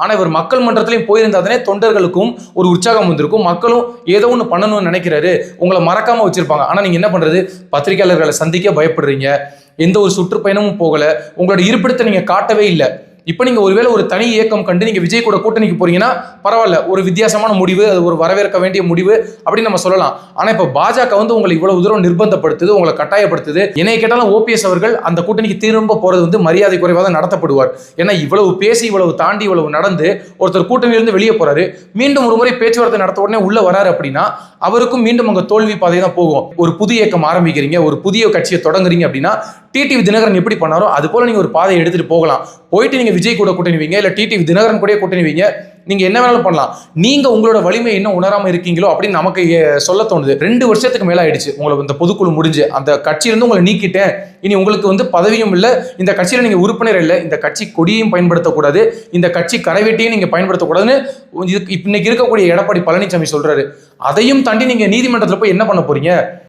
ஆனால் இவர் மக்கள் மன்றத்திலையும் போயிருந்தாதானே தொண்டர்களுக்கும் ஒரு உற்சாகம் வந்திருக்கும். மக்களும் ஏதோ ஒன்று பண்ணணும்னு நினைக்கிறாரு. உங்களை மறக்காமல் வச்சுருப்பாங்க. ஆனால் நீங்கள் என்ன பண்ணுறது பத்திரிகையாளர்களை சந்திக்க பயப்படுறீங்க. எந்த ஒரு சுற்றுப்பயணமும் போகலை. உங்களோட இருப்பிடத்தை நீங்கள் காட்டவே இல்லை. இப்போ நீங்கள் ஒருவேளை ஒரு தனி இயக்கம் கண்டு நீங்கள் விஜய் கூட கூட்டணிக்கு போறீங்கன்னா பரவாயில்ல ஒரு வித்தியாசமான முடிவு அது ஒரு வரவேற்க வேண்டிய முடிவு அப்படின்னு நம்ம சொல்லலாம். ஆனால் இப்போ பாஜக வந்து உங்களை இவ்வளவு தூரம் நிர்பந்தப்படுத்துது உங்களை கட்டாயப்படுத்துது. என்னை கேட்டாலும் ஓபிஎஸ் அவர்கள் அந்த கூட்டணிக்கு திரும்ப போறது வந்து மரியாதை குறைவாக தான் நடத்தப்படுவார். ஏன்னா இவ்வளவு பேசி இவ்வளவு தாண்டி இவ்வளவு நடந்து ஒருத்தர் கூட்டணியிலிருந்து வெளியே போறாரு. மீண்டும் ஒரு முறை பேச்சுவார்த்தை நடத்த உடனே உள்ள வராரு அப்படின்னா அவருக்கும் மீண்டும் அங்கே தோல்வி பாதை தான் போகும். ஒரு புது இயக்கம் ஆரம்பிக்கிறீங்க ஒரு புதிய கட்சியை தொடங்குறீங்க அப்படின்னா டிடிவி தினகரன் எப்படி பண்ணாரோ அது போல நீங்க ஒரு பாதையை எடுத்துட்டு போகலாம். போயிட்டு நீங்க விஜய் கூட கூட்டணிவீங்க இல்லை இல்ல டிடிவி தினகரன் கூட கூட்டணிவீங்க. நீங்கள் நீங்க என்ன வேணாலும் பண்ணலாம். நீங்க உங்களோட வலிமை என்ன உணராம இருக்கீங்களோ அப்படின்னு நமக்கு சொல்ல தோணுது. ரெண்டு வருஷத்துக்கு மேல ஆயிடுச்சு. உங்களை இந்த பொதுக்குழு முடிஞ்சு. அந்த கட்சியிலிருந்து உங்களை நீக்கிட்டேன். இனி உங்களுக்கு வந்து பதவியும் இல்லை. இந்த கட்சியில நீங்க உறுப்பினர் இல்லை. இந்த கட்சி கொடியையும் பயன்படுத்தக்கூடாது. இந்த கட்சி கரைவெட்டியும் நீங்க பயன்படுத்தக்கூடாதுன்னு இன்னைக்கு இருக்கக்கூடிய எடப்பாடி பழனிசாமி சொல்றாரு. அதையும் தாண்டி நீங்க நீதிமன்றத்துல போய் என்ன பண்ண போறீங்க?